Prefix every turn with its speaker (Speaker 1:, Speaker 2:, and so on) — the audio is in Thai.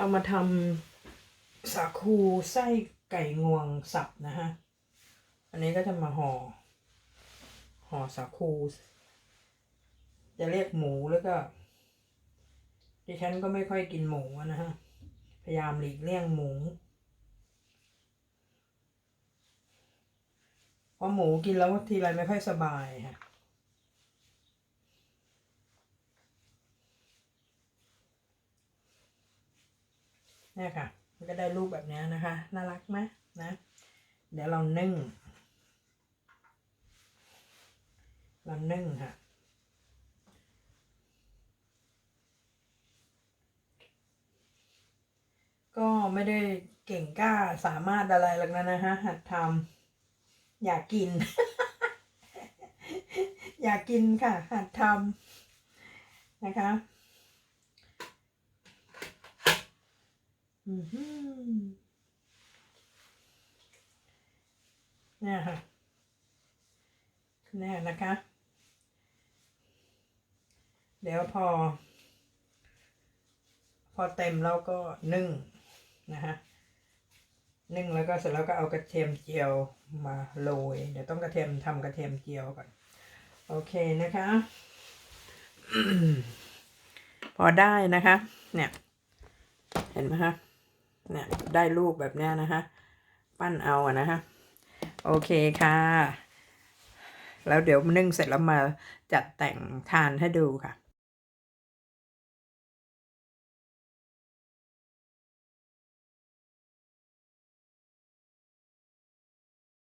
Speaker 1: เอามาทำสาคูไส้ไก่งวงสับนะฮะ อันนี้ก็จะมาห่อห่อสาคู จะเรียกหมูแล้วก็ดิฉันก็ไม่ค่อยกินหมูนะฮะ พยายามหลีกเลี่ยงหมู เพราะหมูกินแล้วทีไรไม่ค่อยสบายค่ะ เนี่ยค่ะ มันก็ได้รูปแบบนี้นะคะ น่ารักไหมนะ เดี๋ยวเรานึ่ง เรานึ่งค่ะก็ไม่ได้เก่งกล้าสามารถอะไรหรอกนะนะฮะหัดทำอยากกิน อยากกินค่ะ หัดทำนะคะ อือหือเนี่ยค่ะเนี่ยนะคะ เดี๋ยวพอ พอเต็มแล้วก็นึ่งนะฮะนึ่งแล้วก็เสร็จแล้วก็เอากระเทียมเจียวมาโรยเดี๋ยวต้องกระเทียมทำกระเทียมเจียวก่อน โอเคนะคะ พอได้นะคะ เนี่ย เห็นไหมคะ เนี่ยได้ลูกแบบเนี้ยนะคะ ปั้นเอาอะนะคะโอเคค่ะ แล้วเดี๋ยวนึ่งเสร็จแล้วมาจัดแต่งทานให้ดูค่ะ